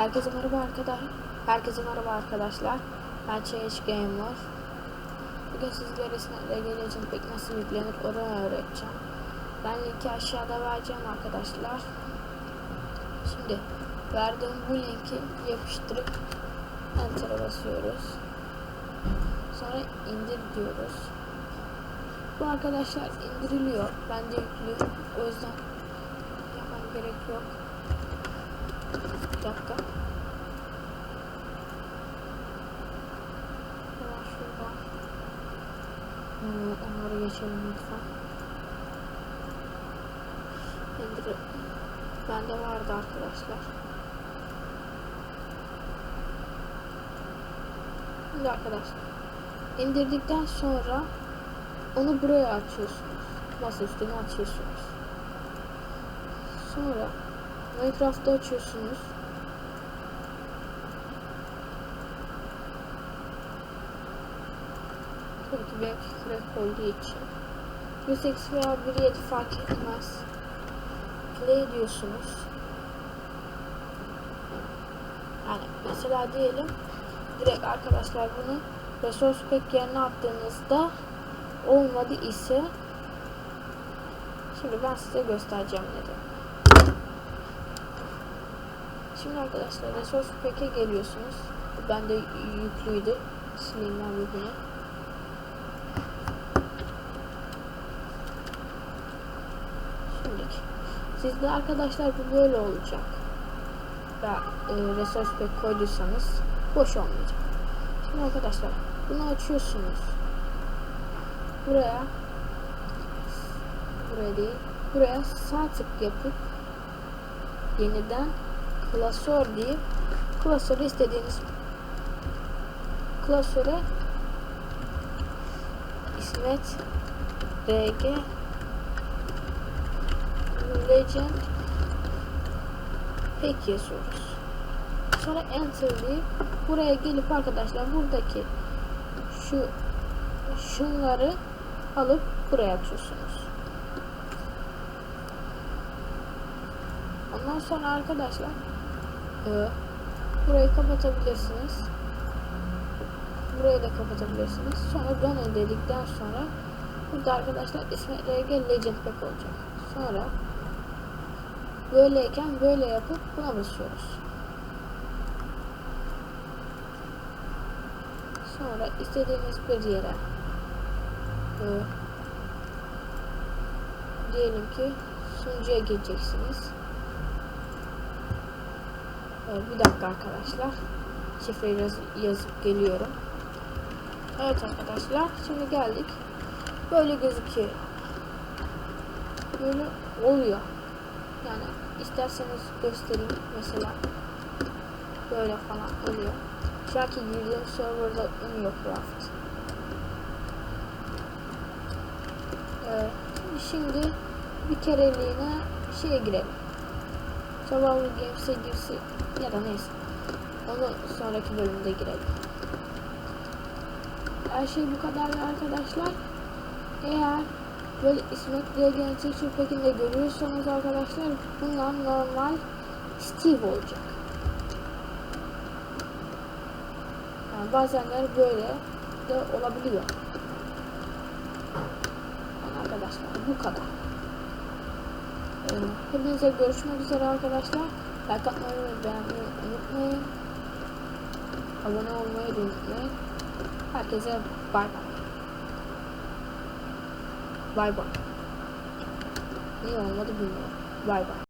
Herkese merhaba arkadaşlar. Herkese merhaba arkadaşlar. Ben Çeyiş Gamer. Bugün sizlere geleceğim pek nasıl yüklenir onu öğreteceğim. Ben linki aşağıda vereceğim arkadaşlar. Şimdi verdiğim bu linki yapıştırıp Enter'a basıyoruz. Sonra indir diyoruz. Bu arkadaşlar indiriliyor. Ben de yüklüyorum. O yüzden yapmam gerek yok. Bir dakika. Hemen şuradan. Evet, onları geçelim lütfen. İndir. Bende vardı arkadaşlar. Şimdi arkadaşlar. indirdikten sonra onu buraya açıyorsunuz. Masa üstüne açıyorsunuz. Sonra Minecraft'ta açıyorsunuz. Tabii ki benimki crack olduğu için. 108 veya 1.7 fark etmez. Play diyorsunuz. Yani mesela diyelim direkt arkadaşlar bunu resource pack yerine attığınızda olmadı ise şimdi ben size göstereceğim neden. Şimdi arkadaşlar resource pack'e geliyorsunuz. Ben de yüklüydü. Sileyim ben bunu. Şimdi sizde arkadaşlar bu böyle olacak. Ya e, resource pack koyduysanız boş olmayacak. Şimdi arkadaşlar bunu açıyorsunuz. Buraya buraya değil buraya sağ tık yapıp yeniden klasör deyip klasöre istediğiniz klasöre İsmet RG Legend Pek yazıyoruz. Sonra enter deyip buraya gelip arkadaşlar buradaki şu şunları alıp buraya atıyorsunuz. Ondan sonra arkadaşlar burayı kapatabilirsiniz. Burayı da kapatabilirsiniz. Sonra dönün dedikten sonra burada arkadaşlar İsmet RG Legend Pack olacak. Sonra böyleyken böyle yapıp buna basıyoruz. Sonra istediğiniz bir yere e, diyelim ki sunucuya gireceksiniz. E, bir dakika arkadaşlar. Şifreyi yaz, yazıp geliyorum. Evet arkadaşlar şimdi geldik. Böyle gözüküyor. Böyle oluyor. Yani isterseniz göstereyim mesela böyle falan oluyor. Şu anki girdiğim serverda iniyor craft. Ee, şimdi bir kereliğine şeye girelim. Survival Games'e girsin ya da neyse. Onu sonraki bölümde girelim. Her şey bu kadar arkadaşlar. Eğer böyle İsmet Regen'in texture pack'inde görüyorsanız arkadaşlar bunlar normal Steve olacak. Yani bazenler böyle de olabiliyor. Yani arkadaşlar bu kadar. Ee, hepinize görüşmek üzere arkadaşlar. Like atmayı ve beğenmeyi unutmayın. Abone olmayı da unutmayın. Herkese bay bay. Bay bay. Niye olmadı bilmiyorum. Bay bay.